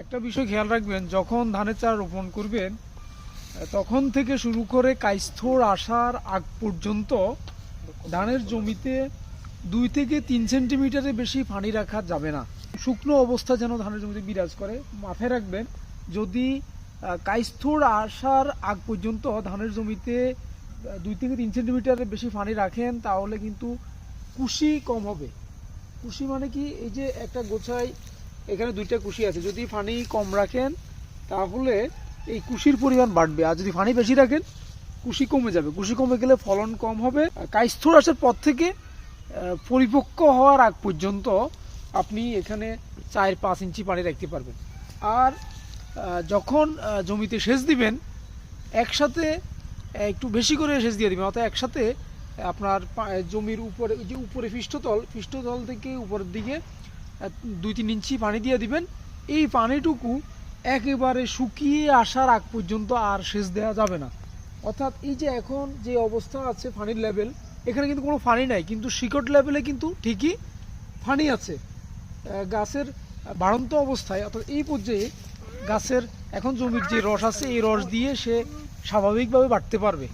একটা বিষয় খেয়াল রাখবেন, যখন ধানের চারা রোপণ করবেন তখন থেকে শুরু করে কাইস্থর আসার আগ পর্যন্ত ধানের জমিতে দুই থেকে তিন সেন্টিমিটারের বেশি পানি রাখা যাবে না। শুকনো অবস্থা যেন ধানের জমিতে বিরাজ করে, মাথায় রাখবেন, যদি কাইস্থর আসার আগ পর্যন্ত ধানের জমিতে দুই থেকে তিন সেন্টিমিটারের বেশি পানি রাখেন, তাহলে কিন্তু কুশি কম হবে। কুশি মানে কি, এই যে একটা গোছায় এখানে দুইটা কুশি আছে। যদি পানি কম রাখেন, তাহলে এই কুশির পরিমাণ বাড়বে। আর যদি পানি বেশি রাখেন, কুশি কমে যাবে। কুশি কমে গেলে ফলন কম হবে। কাইস্থর আসার পর থেকে পরিপক্ক হওয়ার আগ পর্যন্ত আপনি এখানে চার পাঁচ ইঞ্চি পানি রাখতে পারবেন। আর যখন জমিতে সেচ দিবেন, একসাথে একটু বেশি করে সেচ দিয়ে দিবেন। অর্থাৎ একসাথে আপনার জমির উপরে যে উপরে পৃষ্ঠতল পৃষ্ঠতল থেকে উপরের দিকে দুই তিন ইঞ্চি পানি দিয়ে দিবেন। এই পানিটুকু একেবারে শুকিয়ে আসার আগ পর্যন্ত আর সেচ দেওয়া যাবে না। অর্থাৎ এই যে এখন যে অবস্থা আছে পানির লেভেল, এখানে কিন্তু কোনো ফানি নাই, কিন্তু শিকট লেভেলে কিন্তু ঠিকই ফানি আছে। গাছের বাড়ন্ত অবস্থায়, অর্থাৎ এই পর্যায়ে গাছের এখন জমির যে রস আছে, এই রস দিয়ে সে স্বাভাবিকভাবে বাড়তে পারবে।